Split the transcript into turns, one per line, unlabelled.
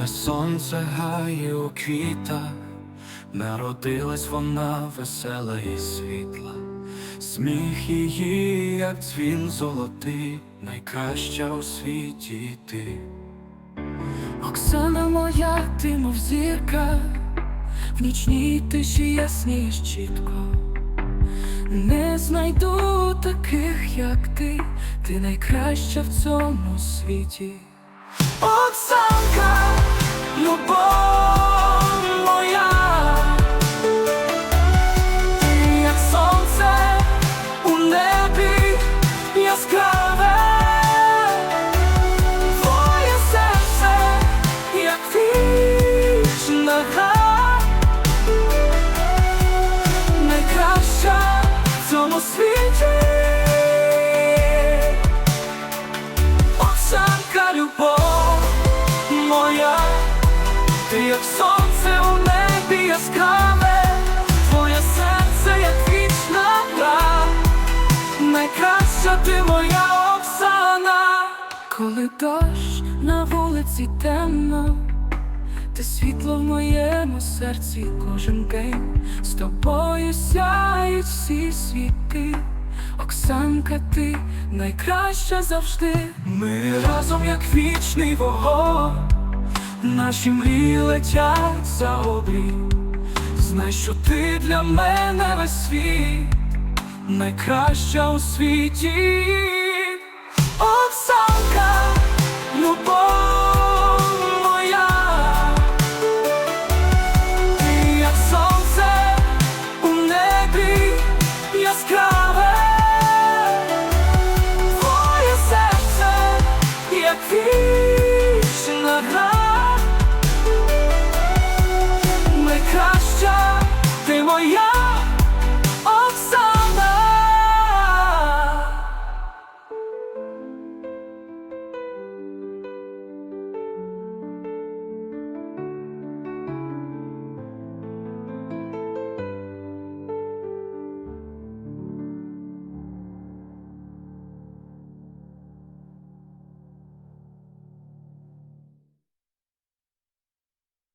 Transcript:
де сонце гає у квітах, народилась вона весела і світла, сміх її, як дзвін золотий, найкраща у світі ти.
Оксана моя, ти мов зірка, в нічній тиші яснієш чітко. Не знайду таких, як ти, ти найкраща в цьому світі. Оксанка, любов моя, як сонце у небі яскраве. Твоє серце, як вічна гра, найкраща в цьому світі. Любов сонце у небі яскраве, твоє серце, як вічна гра, найкраща ти моя Оксана. Коли дощ на вулиці темно, ти світло в моєму серці кожен день з тобою сяють всі світи. Оксанка, ти найкраща завжди. Ми разом, як вічний вогонь, наші мрії летять за обрій. Знай, що ти для мене весь світ, найкраща у світі.